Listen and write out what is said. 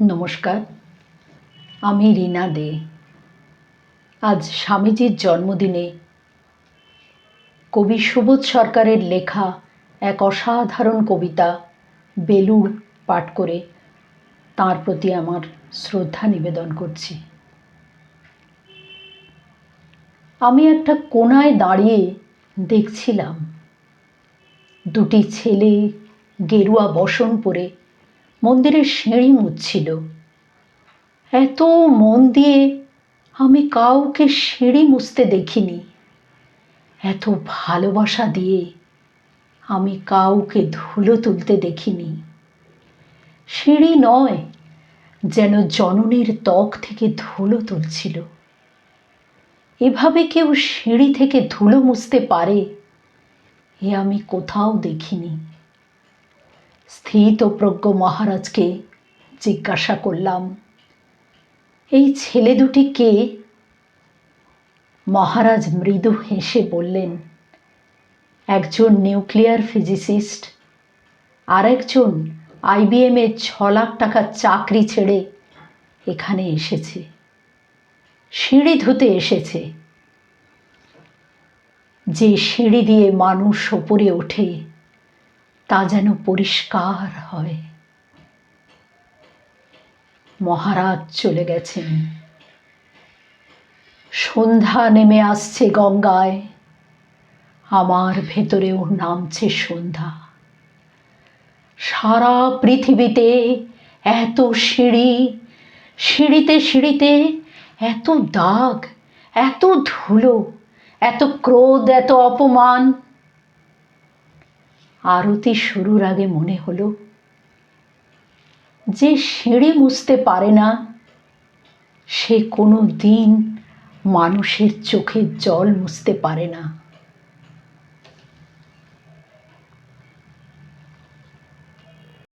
নমস্কার, আমি রীনা দে। আজ স্বামীজির জন্মদিনে কবি সুবোধ সরকারের লেখা এক অসাধারণ কবিতা বেলুড় পাঠ করে তাঁর প্রতি আমার শ্রদ্ধা নিবেদন করছি। আমি একটা কোনায় দাঁড়িয়ে দেখছিলাম। দুটি ছেলে গেরুয়া বসন পরে মন্দিরের সিঁড়ি মুছছিল এত মন দিয়ে আমি কাউকে সিঁড়ি মুছতে দেখিনি। এত ভালোবাসা দিয়ে আমি কাউকে ধুলো তুলতে দেখিনি। সিঁড়ি নয়, যেন জননীর ত্বক থেকে ধুলো তুলছিল। এভাবে কেউ সিঁড়ি থেকে ধুলো মুছতে পারে, এ আমি কোথাও দেখিনি। স্থিতপ্রজ্ঞ মহারাজকে জিজ্ঞাসা করলাম, এই ছেলে দুটি কে? মহারাজ মৃদু হেসে বললেন, একজন নিউক্লিয়ার ফিজিসিস্ট আর একজন আইবিএমে ছ লাখ টাকার চাকরি ছেড়ে এখানে এসেছে। সিঁড়ি ধুতে এসেছে। যে সিঁড়ি দিয়ে মানুষ ওপরে ওঠে তা যেন পরিষ্কার হয়। মহারাজ চলে গেছেন। সন্ধ্যা নেমে আসছে গঙ্গায়। আমার ভেতরেও নামছে সন্ধ্যা। সারা পৃথিবীতে এত সিঁড়ি, সিঁড়িতে সিঁড়িতে এত দাগ, এত ধুলো, এত ক্রোধ, এত অপমান আরতি শুরুর আগে মনে হলো, যে সিঁড়ি মুছতে পারে না, সে কোনো দিন মানুষের চোখের জল মুছতে পারে না।